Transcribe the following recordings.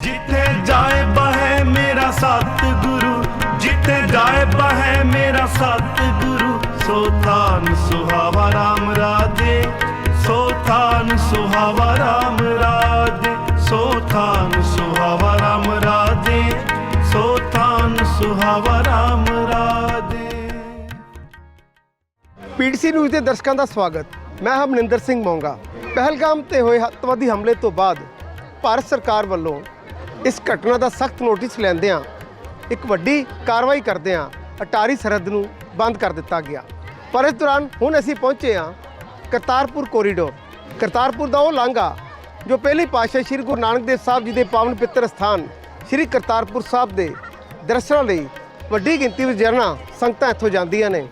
ਜਿੱਥੇ ਜਾਏ ਬਹੇ ਮੇਰਾ ਸਤਿਗੁਰੂ, ਜਿੱਥੇ ਜਾਏ ਬਹੇ ਮੇਰਾ ਸਤਿਗੁਰੂ, ਸੋ ਥਾਨ ਸੁਹਾਵਾ ਰਾਮ ਰਾਜੇ, ਸੋ ਥਾਨ ਸੁਹਾਵਾ ਰਾਮ ਰਾਜੇ, ਸੋ ਥਾਨ ਸੁਹਾਵਾ ਰਾਮ ਰਾਜੇ, ਸੋ ਥਾਨ ਸੁਹਾਵਾ ਰਾਮ ਰਾਜੇ। ਪੀਟੀਸੀ ਨਿਊਜ਼ ਦੇ ਦਰਸ਼ਕਾਂ ਦਾ ਸਵਾਗਤ। ਮੈਂ ਹਮਨਿੰਦਰ ਸਿੰਘ ਮੋਂਗਾ। ਪਹਿਲਗਾਮ ਤੇ ਹੋਏ ਅੱਤਵਾਦੀ ਹਮਲੇ ਤੋਂ ਬਾਅਦ ਭਾਰਤ ਸਰਕਾਰ ਵੱਲੋਂ ਇਸ ਘਟਨਾ ਦਾ ਸਖਤ ਨੋਟਿਸ ਲੈਂਦਿਆਂ ਇੱਕ ਵੱਡੀ ਕਾਰਵਾਈ ਕਰਦਿਆਂ ਅਟਾਰੀ ਸਰਹੱਦ ਨੂੰ ਬੰਦ ਕਰ ਦਿੱਤਾ ਗਿਆ। ਪਰ ਇਸ ਦੌਰਾਨ ਹੁਣ ਅਸੀਂ ਪਹੁੰਚੇ ਹਾਂ ਕਰਤਾਰਪੁਰ ਕੋਰੀਡੋਰ। ਕਰਤਾਰਪੁਰ ਦਾ ਉਹ ਲਾਂਘਾ ਜੋ ਪਹਿਲੀ ਪਾਤਸ਼ਾਹ ਸ੍ਰੀ ਗੁਰੂ ਨਾਨਕ ਦੇਵ ਸਾਹਿਬ ਜੀ ਦੇ ਪਾਵਨ ਪਿੱਤਰ ਸਥਾਨ ਸ੍ਰੀ ਕਰਤਾਰਪੁਰ ਸਾਹਿਬ ਦੇ ਦਰਸ਼ਨਾਂ ਲਈ ਵੱਡੀ ਗਿਣਤੀ ਵਿੱਚ ਜਰਨਾ ਸੰਗਤਾਂ ਇੱਥੋਂ ਜਾਂਦੀਆਂ ਨੇ।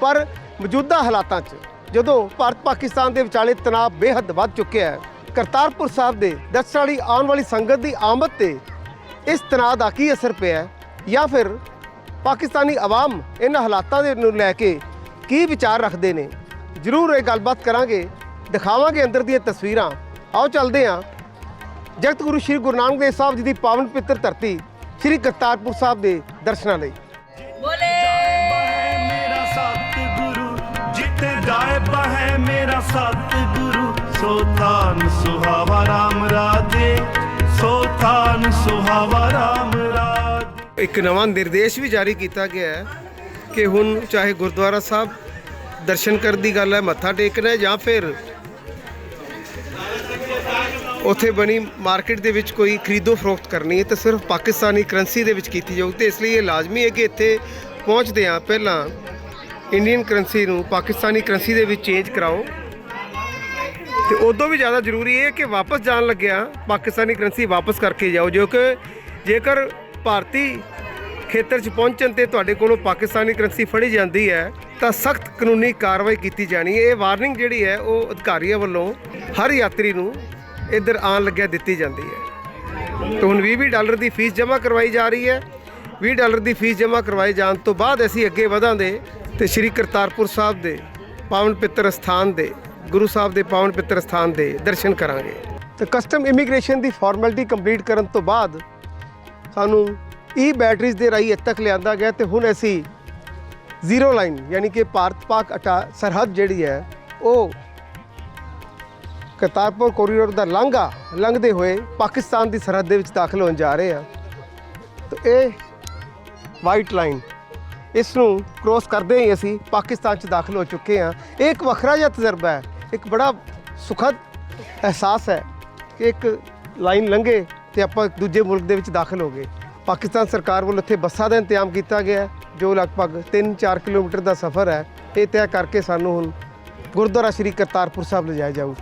ਪਰ ਮੌਜੂਦਾ ਹਾਲਾਤਾਂ 'ਚ ਜਦੋਂ ਭਾਰਤ ਪਾਕਿਸਤਾਨ ਦੇ ਵਿਚਾਲੇ ਤਣਾਅ ਬੇਹੱਦ ਵੱਧ ਚੁੱਕਿਆ ਹੈ ਕਰਤਾਰਪੁਰ ਸਾਹਿਬ ਦੇ ਦਰਸ਼ਨਾਂ ਲਈ ਆਉਣ ਵਾਲੀ ਸੰਗਤ ਦੀ ਆਮਦ ਤੇ ਇਸ ਤਣਾਅ ਦਾ ਕੀ ਅਸਰ ਪਿਆ ਹੈ? ਜਾਂ ਫਿਰ ਪਾਕਿਸਤਾਨੀ ਆਵਾਮ ਇਹਨਾਂ ਹਾਲਾਤਾਂ ਦੇ ਨੂੰ ਲੈ ਕੇ ਕੀ ਵਿਚਾਰ ਰੱਖਦੇ ਨੇ? ਜ਼ਰੂਰ ਇਹ ਗੱਲਬਾਤ ਕਰਾਂਗੇ। ਦਿਖਾਵਾਂਗੇ ਅੰਦਰ ਦੀਆਂ ਤਸਵੀਰਾਂ। ਆਓ ਚੱਲਦੇ ਹਾਂ। ਜਗਤ ਗੁਰੂ ਸ੍ਰੀ ਗੁਰੂ ਨਾਨਕ ਦੇਵ ਸਾਹਿਬ ਜੀ ਦੀ ਪਾਵਨ ਪਿੱਤਰ ਧਰਤੀ ਸ੍ਰੀ ਕਰਤਾਰਪੁਰ ਸਾਹਿਬ ਦੇ ਦਰਸ਼ਨਾਂ ਲਈ। ਸੋ ਥਾਨ ਸੁਹਾਵਾ ਰਾਮ ਰਾਜੇ ਸੋ ਥਾਨ ਸੁਹਾਵਾ ਰਾਮ ਰਾਜੇ। ਇੱਕ ਨਵਾਂ ਨਿਰਦੇਸ਼ ਵੀ ਜਾਰੀ ਕੀਤਾ ਗਿਆ ਹੈ ਕਿ ਹੁਣ ਚਾਹੇ ਗੁਰਦੁਆਰਾ ਸਾਹਿਬ ਦਰਸ਼ਨ ਕਰਨ ਦੀ ਗੱਲ ਹੈ, ਮੱਥਾ ਟੇਕਣਾ ਹੈ ਜਾਂ ਫਿਰ ਉੱਥੇ ਬਣੀ ਮਾਰਕੀਟ ਦੇ ਵਿੱਚ ਕੋਈ ਖਰੀਦੋ ਫਰੋਖਤ ਕਰਨੀ ਹੈ, ਤਾਂ ਸਿਰਫ ਪਾਕਿਸਤਾਨੀ ਕਰੰਸੀ ਦੇ ਵਿੱਚ ਕੀਤੀ ਜਾਊ। ਤੇ ਇਸ ਲਈ ਇਹ ਲਾਜ਼ਮੀ ਹੈ ਕਿ ਇੱਥੇ ਪਹੁੰਚਦੇ ਆ ਪਹਿਲਾਂ ਇੰਡੀਅਨ ਕਰੰਸੀ ਨੂੰ ਪਾਕਿਸਤਾਨੀ ਕਰੰਸੀ ਦੇ ਵਿੱਚ ਚੇਂਜ ਕਰਾਓ। ਤੇ ਉਦੋਂ ਵੀ ਜ਼ਿਆਦਾ ਜ਼ਰੂਰੀ ਇਹ ਹੈ ਕਿ ਵਾਪਸ ਜਾਣ ਲੱਗਿਆ, ਪਾਕਿਸਤਾਨੀ ਕਰੰਸੀ ਵਾਪਸ ਕਰਕੇ ਜਾਓ। ਜੋ ਕਿ ਜੇਕਰ ਭਾਰਤੀ ਖੇਤਰ 'ਚ ਪਹੁੰਚਣ ਤੇ ਤੁਹਾਡੇ ਕੋਲੋਂ ਪਾਕਿਸਤਾਨੀ ਕਰੰਸੀ ਫੜੀ ਜਾਂਦੀ ਹੈ, ਤਾਂ ਸਖਤ ਕਾਨੂੰਨੀ ਕਾਰਵਾਈ ਕੀਤੀ ਜਾਣੀ ਹੈ। ਇਹ ਵਾਰਨਿੰਗ ਜਿਹੜੀ ਹੈ, ਉਹ ਅਧਿਕਾਰੀਆਂ ਵੱਲੋਂ ਹਰ ਯਾਤਰੀ ਨੂੰ ਇੱਧਰ ਆਉਣ ਲੱਗਿਆ ਦਿੱਤੀ ਜਾਂਦੀ ਹੈ। ਤੇ ਹੁਣ 20 ਡਾਲਰ ਦੀ ਫੀਸ ਜਮ੍ਹਾਂ ਕਰਵਾਈ ਜਾ ਰਹੀ ਹੈ। 20 ਡਾਲਰ ਦੀ ਫੀਸ ਜਮ੍ਹਾਂ ਕਰਵਾਏ ਜਾਣ ਤੋਂ ਬਾਅਦ ਅਸੀਂ ਅੱਗੇ ਵਧਾਂਗੇ ਤੇ ਸ੍ਰੀ ਕਰਤਾਰਪੁਰ ਸਾਹਿਬ ਦੇ ਪਾਵਨ ਪਿੱਤਰ ਸਥਾਨ ਦੇ ਗੁਰੂ ਸਾਹਿਬ ਦੇ ਪਾਵਨ ਪਿੱਤਰ ਸਥਾਨ ਦੇ ਦਰਸ਼ਨ ਕਰਾਂਗੇ। ਤੇ ਕਸਟਮ ਇਮੀਗ੍ਰੇਸ਼ਨ ਦੀ ਫਾਰਮੈਲਿਟੀ ਕੰਪਲੀਟ ਕਰਨ ਤੋਂ ਬਾਅਦ ਸਾਨੂੰ e ਈ ਬੈਟਰੀਜ਼ ਦੇ ਰਾਹੀਂ ਇੱਥੇ ਤੱਕ ਲਿਆਂਦਾ ਗਿਆ ਤੇ ਹੁਣ ਅਸੀਂ ਜ਼ੀਰੋ ਲਾਈਨ ਯਾਨੀ ਕਿ ਭਾਰਤ ਪਾਕ ਅਟਾ ਸਰਹੱਦ ਜਿਹੜੀ ਹੈ, ਉਹ ਕਰਤਾਰਪੁਰ ਕੋਰੀਡੋਰ ਦਾ ਲਾਂਘਾ ਲੰਘਦੇ ਹੋਏ ਪਾਕਿਸਤਾਨ ਦੀ ਸਰਹੱਦ ਦੇ ਵਿੱਚ ਦਾਖਲ ਹੋਣ ਜਾ ਰਹੇ ਹਾਂ। ਤੇ ਇਹ ਵਾਈਟ ਲਾਈਨ ਇਸ ਨੂੰ ਕ੍ਰੋਸ ਕਰਦੇ ਹੀ ਅਸੀਂ ਪਾਕਿਸਤਾਨ 'ਚ ਦਾਖਲ ਹੋ ਚੁੱਕੇ ਹਾਂ। ਇਹ ਇੱਕ ਵੱਖਰਾ ਜਿਹਾ ਤਜਰਬਾ ਹੈ। ਇੱਕ ਬੜਾ ਸੁਖਦ ਅਹਿਸਾਸ ਹੈ ਕਿ ਇੱਕ ਲਾਈਨ ਲੰਘੇ ਤੇ ਆਪਾਂ ਦੂਜੇ ਮੁਲਕ ਦੇ ਵਿੱਚ ਦਾਖਲ ਹੋ ਗਏ। ਪਾਕਿਸਤਾਨ ਸਰਕਾਰ ਵੱਲੋਂ ਇੱਥੇ ਬੱਸਾਂ ਦਾ ਇੰਤਜ਼ਾਮ ਕੀਤਾ ਗਿਆ ਹੈ, ਜੋ ਲਗਭਗ 3-4 ਕਿਲੋਮੀਟਰ ਦਾ ਸਫ਼ਰ ਹੈ। ਇਹ ਤੈਅ ਕਰਕੇ ਸਾਨੂੰ ਹੁਣ ਗੁਰਦੁਆਰਾ ਸ਼੍ਰੀ ਕਰਤਾਰਪੁਰ ਸਾਹਿਬ ਲਿਜਾਇਆ ਜਾਊ।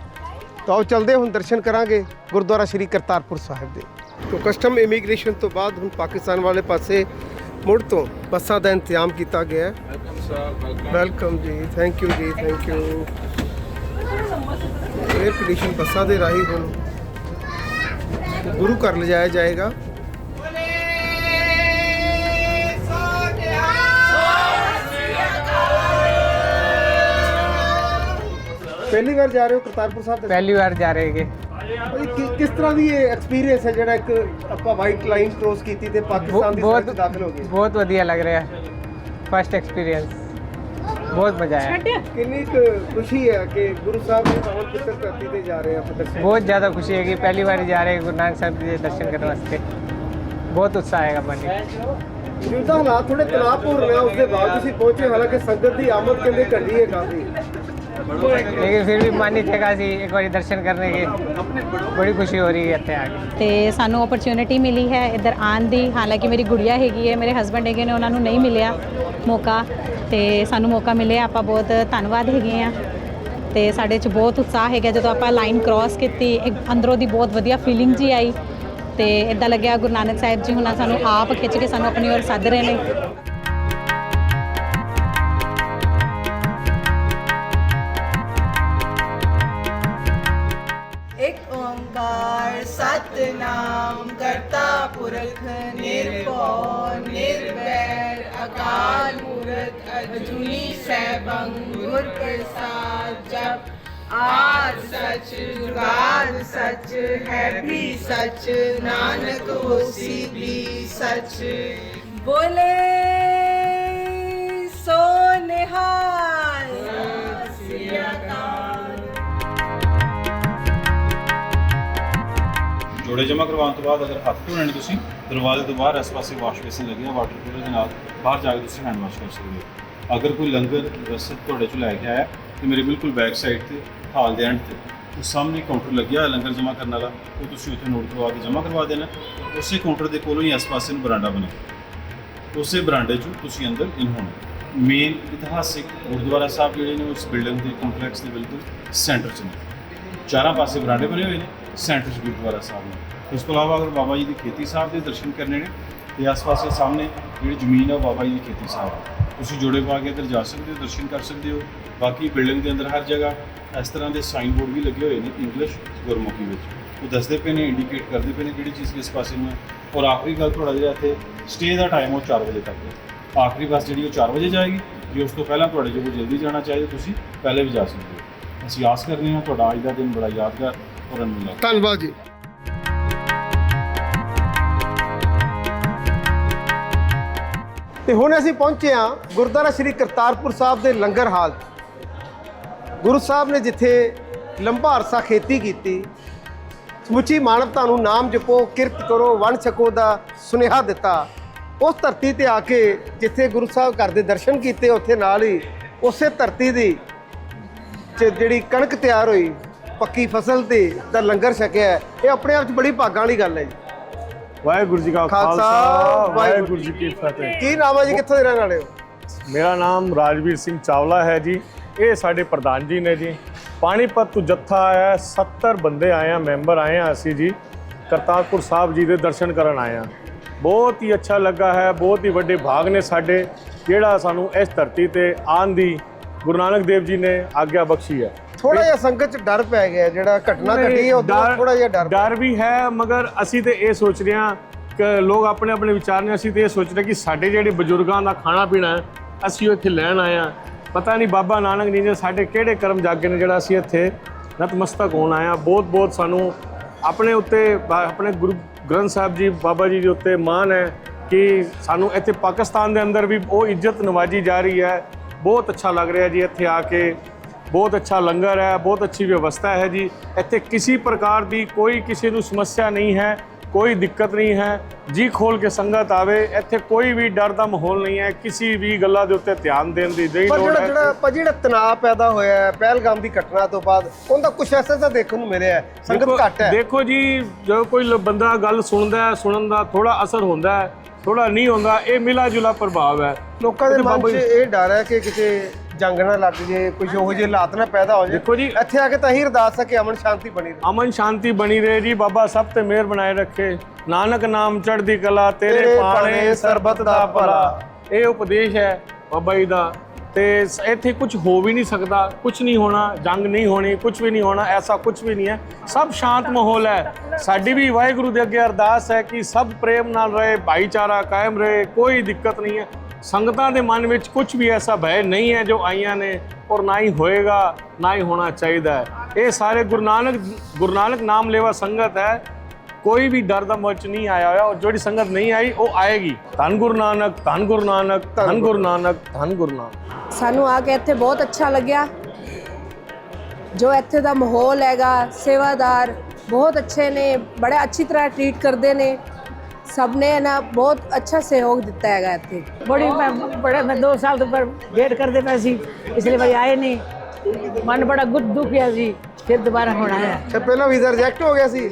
ਤਾਂ ਆਓ ਚਲਦੇ ਹੁਣ ਦਰਸ਼ਨ ਕਰਾਂਗੇ ਗੁਰਦੁਆਰਾ ਸ਼੍ਰੀ ਕਰਤਾਰਪੁਰ ਸਾਹਿਬ ਦੇ। ਤੋਂ ਕਸਟਮ ਇਮੀਗ੍ਰੇਸ਼ਨ ਤੋਂ ਬਾਅਦ ਹੁਣ ਪਾਕਿਸਤਾਨ ਵਾਲੇ ਪਾਸੇ ਮੁੜ ਤੋਂ ਬੱਸਾਂ ਦਾ ਇੰਤਜ਼ਾਮ ਕੀਤਾ ਗਿਆ ਹੈ। ਵੈਲਕਮ ਜੀ। ਥੈਂਕ ਯੂ ਜੀ ਥੈਂਕ ਯੂ ਇਹ ਕੰਡੀਸ਼ਨ ਬੱਸਾਂ ਦੇ ਰਾਹੀਂ ਹੁਣ ਗੁਰੂ ਘਰ ਲਿਜਾਇਆ ਜਾਏਗਾ। ਪਹਿਲੀ ਵਾਰ ਜਾ ਰਹੇ ਹੋ ਕਰਤਾਰਪੁਰ ਸਾਹਿਬ ਦੇ ਪਹਿਲੀ ਵਾਰ ਜਾ ਰਹੇ ਹੈਗੇ। ਭਾਜੀ, ਕਿ- ਕਿਸ ਤਰ੍ਹਾਂ ਦੀ ਇਹ ਐਕਸਪੀਰੀਅੰਸ ਹੈ ਜਿਹੜਾ ਇੱਕ ਆਪਾਂ ਵਾਈਟ ਲਾਈਨ ਕ੍ਰੋਸ ਕੀਤੀ ਤੇ ਪਾਕਿਸਤਾਨ ਦੀ ਸਰਹੱਦ 'ਚ ਦਾਖਲ ਹੋ ਗਏ? ਬਹੁਤ ਵਧੀਆ ਲੱਗ ਰਿਹਾ। ਫਸਟ ਐਕਸਪੀਰੀਅੰਸ ਬਹੁਤ ਮਜ਼ਾ ਆਇਆ। ਕਿੰਨੀ ਖੁਸ਼ੀ ਹੈ ਕਿ ਗੁਰੂ ਸਾਹਿਬ ਦੇ ਪਾਵਨ ਪੁੱਤਰ ਧਰਤੀ ਤੇ ਜਾ ਰਹੇ ਆ ਫਤਿਹ ਬਹੁਤ ਜ਼ਿਆਦਾ ਖੁਸ਼ੀ ਹੈ ਕਿ ਪਹਿਲੀ ਵਾਰ ਜਾ ਰਹੇ ਗੁਰੂ ਨਾਨਕ ਸਾਹਿਬ ਜੀ ਦੇ ਦਰਸ਼ਨ ਕਰਨ ਵਾਸਤੇ। ਬਹੁਤ ਉਤਸ਼ਾਹ ਹੈਗਾ ਮਨ ਜਿਉਂਦਾ ਹਾਲਾਤ ਥੋੜੇ ਤਲਾਪੂਰ ਰਿਹਾ ਉਸ ਦੇ ਬਾਅਦ ਤੁਸੀਂ ਪਹੁੰਚੇ ਹਾਲਾਂਕਿ ਸੰਗਤ ਦੀ ਆਮਦ ਕਹਿੰਦੇ ਘਟੀ ਹੈ ਕਾਫੀ। ਲੇਕਿਨ ਫਿਰ ਵੀ ਮਨ ਇੱਥੇ ਕਾਸੀ ਇੱਕ ਵਾਰੀ ਦਰਸ਼ਨ ਕਰਨੇ ਕੇ ਬੜੀ ਖੁਸ਼ੀ ਹੋ ਰਹੀ ਹੈ ਇੱਥੇ ਆ ਕੇ। ਤੇ ਸਾਨੂੰ ਓਪਰਚ्युनिटी ਮਿਲੀ ਹੈ ਇੱਧਰ ਆਉਣ ਦੀ। ਹਾਲਾਂਕਿ ਮੇਰੀ ਗੁੜੀਆ ਹੈਗੀ ਹੈ ਮੇਰੇ ਹਸਬੰਡ ਹੈਗੇ ਨੇ ਉਹਨਾਂ ਨੂੰ ਨਹੀਂ ਮਿਲਿਆ ਮੌਕਾ। ਤੇ ਸਾਨੂੰ ਮੌਕਾ ਮਿਲਿਆ, ਆਪਾਂ ਬਹੁਤ ਧੰਨਵਾਦ ਹੈਗੇ ਆ। ਤੇ ਸਾਡੇ 'ਚ ਬਹੁਤ ਉਤਸ਼ਾਹ ਹੈਗਾ, ਜਦੋਂ ਆਪਾਂ ਲਾਈਨ ਕ੍ਰਾਸ ਕੀਤੀ ਇੱਕ ਅੰਦਰੋਂ ਦੀ ਬਹੁਤ ਵਧੀਆ ਫੀਲਿੰਗ ਜੀ ਆਈ। ਤੇ ਇਦਾਂ ਲੱਗਿਆ ਗੁਰੂ ਨਾਨਕ ਸਾਹਿਬ ਜੀ ਹੁਣਾਂ ਸਾਨੂੰ ਆਪ ਖਿੱਚ ਕੇ ਸਾਨੂੰ ਆਪਣੀ ਔਰ ਸੱਦ ਰਹੇ ਨੇ। ਅਕਾਲ ਮੂਰਤ ਅਜੂਨੀ ਸੈਭੰ ਗੁਰ ਪ੍ਰਸਾਦ ਜਪ ਆਦ ਸੱਚ ਜੁਗਾਦ ਸੱਚ ਹੈ ਵੀ ਸੱਚ ਨਾਨਕ ਹੋਸੀ ਵੀ ਸੱਚ ਬੋਲੇ ਸੋ ਨਿਹਾਲ ਸ੍ਰੀ ਅਕਾਲ ਜੋੜੇ ਜਮਾ ਕਰਵਾਉਣ ਤੋਂ ਬਾਅਦ ਅਗਰ ਹੱਥ ਧੋਣੇ ਨੇ ਤੁਸੀਂ ਦਰਵਾਜ਼ੇ ਤੋਂ ਬਾਹਰ ਇਸ ਪਾਸੇ ਵਾਸ਼ ਬੇਸਿਨ ਲੱਗੀ ਹੈ ਵਾਟਰ ਕੂਲਰ ਦੇ ਨਾਲ ਬਾਹਰ ਜਾ ਕੇ ਤੁਸੀਂ ਹੈਂਡ ਵਾਸ਼ ਕਰ ਸਕਦੇ ਹੋ ਅਗਰ ਕੋਈ ਲੰਗਰ ਰਸਦ ਤੁਹਾਡੇ 'ਚੋਂ ਲੈ ਕੇ ਆਇਆ ਤੇ ਮੇਰੇ ਬਿਲਕੁਲ ਬੈਕ ਸਾਈਡ ਤੇ, ਹਾਲ ਦੇ ਐਂਡ ਤੇ ਉਸ ਸਾਹਮਣੇ ਕਾਊਂਟਰ ਲੱਗਿਆ ਹੋਇਆ ਲੰਗਰ ਜਮ੍ਹਾਂ ਕਰਨ ਵਾਲਾ, ਉਹ ਤੁਸੀਂ ਉੱਥੇ ਨੋਟ ਕਰਵਾ ਕੇ ਜਮ੍ਹਾਂ ਕਰਵਾ ਦੇਣਾ। ਉਸੇ ਕਾਊਂਟਰ ਦੇ ਕੋਲੋਂ ਹੀ ਆਸ ਪਾਸੇ ਨੂੰ ਬਰਾਂਡਾ ਬਣਿਆ। ਉਸੇ ਬਰਾਂਡੇ 'ਚ ਤੁਸੀਂ ਅੰਦਰ ਇਨ ਹੋਣਾ। ਮੇਨ ਇਤਿਹਾਸਿਕ ਗੁਰਦੁਆਰਾ ਸਾਹਿਬ ਜਿਹੜੇ ਨੇ ਉਸ ਬਿਲਡਿੰਗ ਦੇ ਕੰਪਲੈਕਸ ਦੇ ਬਿਲਕੁਲ ਸੈਂਟਰ 'ਚ ਨੇ। ਚਾਰਾਂ ਪਾਸੇ ਬਰਾਂਡੇ ਬਣੇ ਹੋਏ ਨੇ ਸੈਂਟਰ 'ਚ ਗੁਰਦੁਆਰਾ ਸਾਹਿਬ ਨੇ। ਇਸ ਤੋਂ ਇਲਾਵਾ ਅਗਰ ਬਾਬਾ ਜੀ ਦੀ ਖੇਤੀ ਸਾਹਿਬ ਦੇ ਦਰਸ਼ਨ ਕਰਨੇ ਨੇ, ਤੇ ਆਸ-ਪਾਸੇ ਸਾਹਮਣੇ ਜਿਹੜੀ ਜ਼ਮੀਨ ਆ, ਉਹ ਬਾਬਾ ਜੀ ਦੀ ਖੇਤੀ ਸਾਹਿਬ ਆ। ਤੁਸੀਂ ਜੋੜੇ ਪਾ ਕੇ ਇੱਧਰ ਜਾ ਸਕਦੇ ਹੋ, ਦਰਸ਼ਨ ਕਰ ਸਕਦੇ ਹੋ। ਬਾਕੀ ਬਿਲਡਿੰਗ ਦੇ ਅੰਦਰ ਹਰ ਜਗ੍ਹਾ ਇਸ ਤਰ੍ਹਾਂ ਦੇ ਸਾਈਨ ਬੋਰਡ ਵੀ ਲੱਗੇ ਹੋਏ ਨੇ ਇੰਗਲਿਸ਼ ਗੁਰਮੁਖੀ ਵਿੱਚ। ਉਹ ਦੱਸਦੇ ਪਏ ਨੇ ਇੰਡੀਕੇਟ ਕਰਦੇ ਪਏ ਨੇ ਕਿਹੜੀ ਚੀਜ਼ ਕਿਸ ਪਾਸੇ ਨੂੰ ਹੈ। ਔਰ ਆਖਰੀ ਗੱਲ ਤੁਹਾਡਾ ਜਿਹੜਾ ਇੱਥੇ ਸਟੇ ਦਾ ਟਾਈਮ ਉਹ 4 ਵਜੇ ਤੱਕ ਹੈ। ਆਖਰੀ ਬੱਸ ਜਿਹੜੀ ਉਹ 4 ਵਜੇ ਜਾਏਗੀ, ਜੇ ਉਸ ਤੋਂ ਪਹਿਲਾਂ ਤੁਹਾਡੇ ਜੇ ਕੋਈ ਜਲਦੀ ਜਾਣਾ ਚਾਹੀਦਾ ਤੁਸੀਂ ਪਹਿਲੇ ਵੀ ਜਾ ਸਕਦੇ ਹੋ। ਅਸੀਂ ਆਸ ਕਰਦੇ ਹਾਂ ਤੁਹਾਡਾ ਅੱਜ ਦਾ ਦਿਨ ਬੜਾ ਯਾਦਗਾਰ ਔਰ ਅਨਮੋਲ ਧੰਨਵਾਦ ਜੀ। ਤੇ ਹੁਣ ਅਸੀਂ ਪਹੁੰਚੇ ਹਾਂ ਗੁਰਦੁਆਰਾ ਸ੍ਰੀ ਕਰਤਾਰਪੁਰ ਸਾਹਿਬ ਦੇ ਲੰਗਰ ਹਾਲ 'ਚ। ਗੁਰੂ ਸਾਹਿਬ ਨੇ ਜਿੱਥੇ ਲੰਬਾ ਅਰਸਾ ਖੇਤੀ ਕੀਤੀ, ਸਮੁੱਚੀ ਮਾਨਵਤਾ ਨੂੰ ਨਾਮ ਜਪੋ, ਕਿਰਤ ਕਰੋ, ਵੰਡ ਛਕੋ ਦਾ ਸੁਨੇਹਾ ਦਿੱਤਾ, ਉਸ ਧਰਤੀ ਤੇ ਆ ਕੇ ਜਿੱਥੇ ਗੁਰੂ ਸਾਹਿਬ ਘਰ ਦੇ ਦਰਸ਼ਨ ਕੀਤੇ, ਉੱਥੇ ਨਾਲ ਹੀ ਉਸੇ ਧਰਤੀ ਦੀ ਜਿਹੜੀ ਕਣਕ ਤਿਆਰ ਹੋਈ, ਪੱਕੀ ਫਸਲ ਤੇ ਦਾ ਲੰਗਰ ਛਕਿਆ ਇਹ ਆਪਣੇ ਆਪ 'ਚ ਬੜੀ ਭਾਗਾਂ ਵਾਲੀ ਗੱਲ ਹੈ ਜੀ ਵਾਹਿਗੁਰੂ ਜੀ ਕਾ ਖਾਲਸਾ, ਵਾਹਿਗੁਰੂ ਜੀ ਕੀ ਫਤਿਹ। ਕੀ ਨਾਮ ਹੈ ਜੀ? ਕਿੱਥੋਂ ਦੇ ਰਹਿਣ ਵਾਲੇ ਹੋ? ਮੇਰਾ ਨਾਮ ਰਾਜਵੀਰ ਸਿੰਘ ਚਾਵਲਾ ਹੈ ਜੀ। ਇਹ ਸਾਡੇ ਪ੍ਰਧਾਨ ਜੀ ਨੇ ਜੀ। ਪਾਣੀਪਤ ਤੋਂ ਜੱਥਾ ਆਇਆ ਹੈ, 70 ਬੰਦੇ ਆਏ ਆ ਮੈਂਬਰ ਆਏ ਆ ਅਸੀਂ ਜੀ। ਕਰਤਾਰਪੁਰ ਸਾਹਿਬ ਜੀ ਦੇ ਦਰਸ਼ਨ ਕਰਨ ਆਏ ਆ। ਬਹੁਤ ਹੀ ਅੱਛਾ ਲੱਗਾ ਹੈ ਬਹੁਤ ਹੀ ਵੱਡੇ ਭਾਗ ਨੇ ਸਾਡੇ। ਜਿਹੜਾ ਸਾਨੂੰ ਇਸ ਧਰਤੀ ਤੇ ਆਉਣ ਦੀ ਗੁਰੂ ਨਾਨਕ ਦੇਵ ਜੀ ਨੇ ਆਗਿਆ ਬਖਸ਼ੀ ਹੈ। ਥੋੜਾ ਜਿਹਾ ਸੰਗਤ 'ਚ ਡਰ ਪੈ ਗਿਆ ਜਿਹੜਾ ਘਟਨਾ ਘਟੀ ਹੈ ਉਦੋਂ ਡਰ- ਥੋੜਾ ਜਿਹਾ ਡਰ ਡਰ ਵੀ ਹੈ ਮਗਰ ਅਸੀਂ ਤੇ ਇਹ ਸੋਚ ਰਹੇ ਹਾਂ ਕਿ ਲੋਕ ਆਪਣੇ ਆਪਣੇ ਵਿਚਾਰ ਨੇ ਅਸੀਂ ਤੇ ਇਹ ਸੋਚ ਰਹੇ ਕਿ ਸਾਡੇ ਜਿਹੜੇ ਬਜ਼ੁਰਗਾਂ ਦਾ ਖਾਣਾ ਪੀਣਾ ਅਸੀਂ ਉਹ ਇੱਥੇ ਲੈਣ ਆਏ ਹਾਂ। ਪਤਾ ਨਹੀਂ ਬਾਬਾ ਨਾਨਕ ਜੀ ਨੇ ਸਾਡੇ ਕਿਹੜੇ ਕਰਮ ਜਾਗੇ ਨੇ ਜਿਹੜਾ ਅਸੀਂ ਇੱਥੇ ਨਤਮਸਤਕ ਹੋਣ ਆਏ ਹਾਂ। ਬਹੁਤ ਬਹੁਤ ਸਾਨੂੰ ਆਪਣੇ ਉੱਤੇ ਆਪਣੇ ਗੁਰੂ ਗ੍ਰੰਥ ਸਾਹਿਬ ਜੀ ਬਾਬਾ ਜੀ ਦੇ ਉੱਤੇ ਮਾਣ ਹੈ ਕਿ ਸਾਨੂੰ ਇੱਥੇ ਪਾਕਿਸਤਾਨ ਦੇ ਅੰਦਰ ਵੀ ਉਹ ਇੱਜ਼ਤ ਨਵਾਜੀ ਜਾ ਰਹੀ ਹੈ। ਬਹੁਤ ਅੱਛਾ ਲੱਗ ਰਿਹਾ ਜੀ ਇੱਥੇ ਆ ਕੇ। ਬਹੁਤ ਅੱਛਾ ਲੰਗਰ ਹੈ ਬਹੁਤ ਅੱਛੀ ਵਿਵਸਥਾ ਹੈ ਜੀ। ਇੱਥੇ ਕਿਸੇ ਪ੍ਰਕਾਰ ਦੀ ਕੋਈ ਕਿਸੇ ਨੂੰ ਸਮੱਸਿਆ ਨਹੀਂ ਹੈ ਕੋਈ ਦਿੱਕਤ ਨਹੀਂ ਹੈ। ਜੀ ਖੋਲ ਕੇ ਸੰਗਤ ਆਵੇ ਇੱਥੇ ਕੋਈ ਵੀ ਡਰ ਦਾ ਮਾਹੌਲ ਨਹੀਂ ਹੈ ਕਿਸੇ ਵੀ ਗੱਲਾਂ ਦੇ ਉੱਤੇ ਧਿਆਨ ਦੇਣ ਦੀ ਨਹੀਂ ਲੋੜ ਹੈ। ਜਿਹੜਾ ਪਰ ਜਿਹੜਾ ਤਣਾਅ ਪੈਦਾ ਹੋਇਆ ਹੈ ਪਹਿਲਗਾਮ ਦੀ ਘਟਨਾ ਤੋਂ ਬਾਅਦ ਉਹਦਾ ਕੁਝ ਐਸਾ ਤਾਂ ਦੇਖਣ ਨੂੰ ਮਿਲਿਆ ਹੈ ਸੰਗਤ ਘੱਟ ਹੈ। ਦੇਖੋ ਜੀ ਜਦੋਂ ਕੋਈ ਬੰਦਾ ਗੱਲ ਸੁਣਦਾ ਹੈ ਸੁਣਨ ਦਾ ਥੋੜਾ ਅਸਰ ਹੁੰਦਾ ਹੈ ਥੋੜਾ ਨਹੀਂ ਹੁੰਦਾ ਇਹ ਮਿਲਾ ਜੁਲਾ ਪ੍ਰਭਾਵ ਹੈ। ਲੋਕਾਂ ਦੇ ਮਨ 'ਚ ਇਹ ਡਰ ਹੈ ਕਿ ਕਿਤੇ ਜੰਗ ਨਾ ਲੱਗ ਜੇ ਕੁਝ ਉਹੋ ਜਿਹੇ ਹਾਲਾਤ ਨਾ ਪੈਦਾ ਹੋ ਜਾਏ ਦੇਖੋ ਜੀ- ਇੱਥੇ ਆ ਕੇ ਤਾਂ ਹੀ ਅਰਦਾਸ ਹੈ ਕਿ ਅਮਨ ਸ਼ਾਂਤੀ ਬਣੀ ਰਹੇ। ਅਮਨ ਸ਼ਾਂਤੀ ਬਣੀ ਰਹੇ ਜੀ ਬਾਬਾ ਸਭ ਤੇ ਮਿਹਰ ਬਣਾਏ ਰੱਖੇ। ਨਾਨਕ ਨਾਮ ਚੜ੍ਹਦੀ ਕਲਾ ਤੇਰੇ ਪਾਣੇ ਸਰਬਤ ਦਾ ਭਲਾ। ਇਹ ਉਪਦੇਸ਼ ਹੈ ਬਾਬਾ ਜੀ ਦਾ। ਤੇ ਇੱਥੇ ਕੁਝ ਹੋ ਵੀ ਨਹੀਂ ਸਕਦਾ ਕੁਝ ਨਹੀਂ ਹੋਣਾ ਜੰਗ ਨਹੀਂ ਹੋਣੀ ਕੁਝ ਵੀ ਨਹੀਂ ਹੋਣਾ ਐਸਾ ਕੁਝ ਵੀ ਨਹੀਂ ਹੈ। ਸਭ ਸ਼ਾਂਤ ਮਾਹੌਲ ਹੈ। ਸਾਡੀ ਵੀ ਵਾਹਿਗੁਰੂ ਦੇ ਅੱਗੇ ਅਰਦਾਸ ਹੈ ਕਿ ਸਭ ਪ੍ਰੇਮ ਨਾਲ ਰਹੇ ਭਾਈਚਾਰਾ ਕਾਇਮ ਰਹੇ ਕੋਈ ਦਿੱਕਤ ਨਹੀਂ ਹੈ। ਸੰਗਤਾਂ ਦੇ ਮਨ ਵਿੱਚ ਕੁਝ ਵੀ ਐਸਾ ਭੈ ਨਹੀਂ ਹੈ ਜੋ ਆਈਆਂ ਨੇ ਔਰ ਨਾ ਹੀ ਹੋਏਗਾ ਨਾ ਹੀ ਹੋਣਾ ਚਾਹੀਦਾ ਹੈ। ਇਹ ਸਾਰੇ ਗੁਰੂ ਨਾਨਕ ਗੁਰੂ ਨਾਨਕ ਨਾਮ ਲੈਵਾ ਸੰਗਤ ਹੈ। ਕੋਈ ਵੀ ਡਰ ਦਾ ਮੋਚ ਨਹੀਂ ਆਇਆ ਹੋਇਆ ਔਰ ਜਿਹੜੀ ਸੰਗਤ ਨਹੀਂ ਆਈ ਉਹ ਆਏਗੀ। ਧੰਨ ਗੁਰੂ ਨਾਨਕ ਧੰਨ ਗੁਰੂ ਨਾਨਕ ਧੰਨ ਗੁਰੂ ਨਾਨਕ। ਧੰਨ ਗੁਰੂ ਨਾਨਕ। ਸਾਨੂੰ ਆ ਕੇ ਇੱਥੇ ਬਹੁਤ ਅੱਛਾ ਲੱਗਿਆ। ਜੋ ਇੱਥੇ ਦਾ ਮਾਹੌਲ ਹੈਗਾ ਸੇਵਾਦਾਰ ਬਹੁਤ ਅੱਛੇ ਨੇ ਬੜੇ ਅੱਛੀ ਤਰ੍ਹਾਂ ਟਰੀਟ ਕਰਦੇ ਨੇ। ਸਭ ਨੇ ਨਾ ਬਹੁਤ ਅੱਛਾ ਸਹਿਯੋਗ ਦਿੱਤਾ ਹੈਗਾ ਇੱਥੇ। ਬੜੀ ਮੈਂ ਬੜਾ ਮੈਂ 2 ਸਾਲ ਤੋਂ ਪਰ ਵੇਟ ਕਰਦੇ ਪਏ ਸੀ ਇਸ ਲਈ ਭਾਈ ਆਏ ਨਹੀਂ। ਮਨ ਬੜਾ ਗੁੱਟ ਦੁਖਿਆ ਸੀ ਫਿਰ ਦੁਬਾਰਾ ਹੁਣ ਆਇਆ। ਤੇ ਪਹਿਲਾਂ ਵੀਜ਼ਾ ਰਿਜੈਕਟ ਹੋ ਗਿਆ ਸੀ?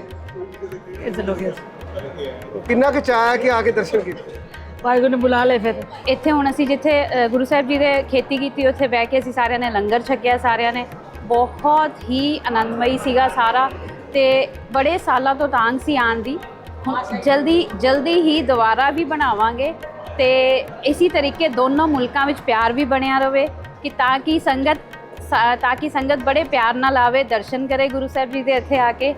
ਇਸ ਹੋ ਗਿਆ ਸੀ। ਕਿੰਨਾ ਕੁ ਚਾਹਿਆ ਕਿ ਆ ਕੇ ਦਰਸ਼ਨ ਕੀਤੇ? ਵਾਹਿਗੁਰੂ ਨੇ ਬੁਲਾ ਲਏ ਫਿਰ। ਇੱਥੇ ਹੁਣ ਅਸੀਂ ਜਿੱਥੇ ਗੁਰੂ ਸਾਹਿਬ ਜੀ ਦੇ ਖੇਤੀ ਕੀਤੀ ਉੱਥੇ ਬਹਿ ਕੇ ਅਸੀਂ ਸਾਰਿਆਂ ਨੇ ਲੰਗਰ ਛਕਿਆ ਸਾਰਿਆਂ ਨੇ। ਬਹੁਤ ਹੀ ਆਨੰਦਮਈ ਸੀਗਾ ਸਾਰਾ ਤੇ ਬੜੇ ਸਾਲਾਂ ਤੋਂ ਤਾਂਗ ਸੀ ਆਉਣ ਦੀ। ਜਲਦੀ ਜਲਦੀ ਹੀ ਦੁਬਾਰਾ ਵੀ ਬਣਾਵਾਂਗੇ ਤੇ ਇਸੇ ਤਰੀਕੇ ਦੋਨੋਂ ਮੁਲਕਾਂ ਵਿੱਚ ਪਿਆਰ ਵੀ ਬਣਿਆ ਰਵੇ ਕਿ ਤਾਂ ਕਿ ਸੰਗਤ ਤਾਂ ਕਿ ਸੰਗਤ ਬੜੇ ਪਿਆਰ ਨਾਲ ਆਵੇ, ਦਰਸ਼ਨ ਕਰੇ ਗੁਰੂ ਸਾਹਿਬ ਜੀ ਦੇ ਇੱਥੇ ਆ ਕੇ।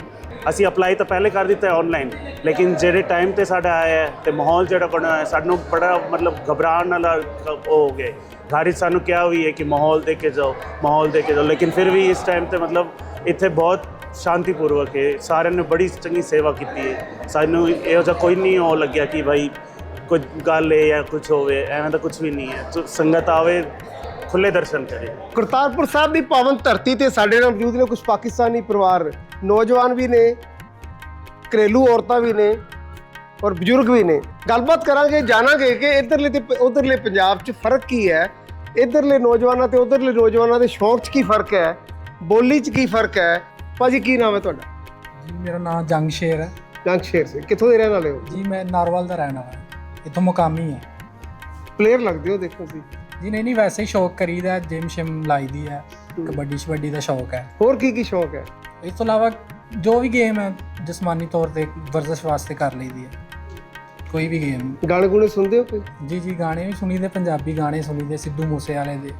ਅਸੀਂ ਅਪਲਾਈ ਤਾਂ ਪਹਿਲੇ ਕਰ ਦਿੱਤਾ ਆਨਲਾਈਨ ਲੇਕਿਨ ਜਿਹੜੇ ਟਾਈਮ ਤੇ ਸਾਡਾ ਆਇਆ ਹੈ ਤੇ ਮਾਹੌਲ ਜਿਹੜਾ ਬਣਿਆ ਹੈ, ਸਾਨੂੰ ਬੜਾ ਮਤਲਬ ਘਬਰਾਉਣ ਨਾਲ ਉਹ ਹੋ ਗਏ ਘਰ ਸਾਨੂੰ ਕਿਹਾ ਹੋਈ ਹੈ ਕਿ ਮਾਹੌਲ ਦੇ ਕੇ ਜਾਓ, ਮਾਹੌਲ ਦੇ ਕੇ ਜਾਓ, ਲੇਕਿਨ ਫਿਰ ਵੀ ਇਸ ਟਾਈਮ ਤੇ ਮਤਲਬ ਇੱਥੇ ਬਹੁਤ ਸ਼ਾਂਤੀਪੂਰਵਕ ਹੈ, ਸਾਰਿਆਂ ਨੇ ਬੜੀ ਚੰਗੀ ਸੇਵਾ ਕੀਤੀ ਹੈ। ਸਾਨੂੰ ਇਹੋ ਜਿਹਾ ਕੋਈ ਨਹੀਂ ਉਹ ਲੱਗਿਆ ਕਿ ਭਾਈ ਕੋਈ ਗੱਲ ਹੈ ਜਾਂ ਕੁਝ ਹੋਵੇ, ਐਵੇਂ ਦਾ ਕੁਝ ਵੀ ਨਹੀਂ ਹੈ। ਸੋ ਸੰਗਤ ਆਵੇ ਖੁੱਲੇ ਦਰਸ਼ਨ ਕਰੇ। ਕਰਤਾਰਪੁਰ ਸਾਹਿਬ ਦੀ ਪਾਵਨ ਧਰਤੀ ਤੇ ਸਾਡੇ ਨਾਲ ਮੌਜੂਦ ਨੇ ਕੁਝ ਪਾਕਿਸਤਾਨੀ ਪਰਿਵਾਰ। ਨੌਜਵਾਨ ਵੀ ਨੇ, ਘਰੇਲੂ ਔਰਤਾਂ ਵੀ ਨੇ ਔਰ ਬਜ਼ੁਰਗ ਵੀ ਨੇ। ਗੱਲਬਾਤ ਕਰਾਂਗੇ, ਜਾਣਾਂਗੇ ਕਿ ਇਧਰਲੇ ਤੇ ਪ- ਉਧਰਲੇ ਪੰਜਾਬ 'ਚ ਫ਼ਰਕ ਕੀ ਹੈ? ਇਧਰਲੇ ਨੌਜਵਾਨਾਂ ਤੇ ਉਧਰਲੇ ਨੌਜਵਾਨਾਂ ਦੇ ਸ਼ੌਕ 'ਚ ਕੀ ਫ਼ਰਕ ਹੈ? ਬੋਲੀ 'ਚ ਕੀ ਫ਼ਰਕ ਹੈ? ਭਾਜੀ ਕੀ ਨਾਮ ਹੈ ਤੁਹਾਡਾ? ਜੀ ਮੇਰਾ ਨਾਮ ਜੰਗਸ਼ੇਰ ਹੈ। ਜੰਗਸ਼ੇਰ ਸੇ। ਕਿੱਥੋਂ ਦੇ ਰਹਿਣ ਵਾਲੇ ਹੋ? ਜੀ ਮੈਂ ਨਾਰਵਲ ਦਾ ਰਹਿਣ ਵਾਲਾ ਇੱਥੋਂ ਮੁਕਾਮੀ ਹੈ। ਪਲੇਅਰ ਲੱਗਦੇ ਹੋ ਦੇਖੋ ਤੁਸੀਂ? ਜੀ ਨਹੀਂ ਨਹੀਂ ਵੈਸੇ ਹੀ ਸ਼ੌਕ ਕਰੀਦਾ ਜਿਮ ਸ਼ਿਮ ਲਾਈਦੀ ਹੈ। ਕਬੱਡੀ ਸ਼ਬੱਡੀ ਦਾ ਸ਼ੌਕ ਹੈ। ਹੋਰ ਕੀ ਕੀ ਸ਼ੌਕ ਹੈ? ਇਸ ਤੋਂ ਇਲਾਵਾ ਜੋ ਵੀ ਗੇਮ ਹੈ ਜਿਸਮਾਨੀ ਤੌਰ ਤੇ ਵਰਜ਼ਸ਼ ਵਾਸਤੇ ਕਰ ਲਈਦੀ ਹੈ। ਕੋਈ ਵੀ ਗੇਮ। ਗਾਣੇ ਗੁਣੇ ਸੁਣਦੇ ਹੋ ਕੋਈ? ਜੀ ਜੀ ਗਾਣੇ ਵੀ ਸੁਣੀਦੇ ਪੰਜਾਬੀ ਗਾਣੇ ਸੁਣੀਦੇ ਸਿੱਧੂ ਮੂਸੇ ਵਾਲੇ ਦੇ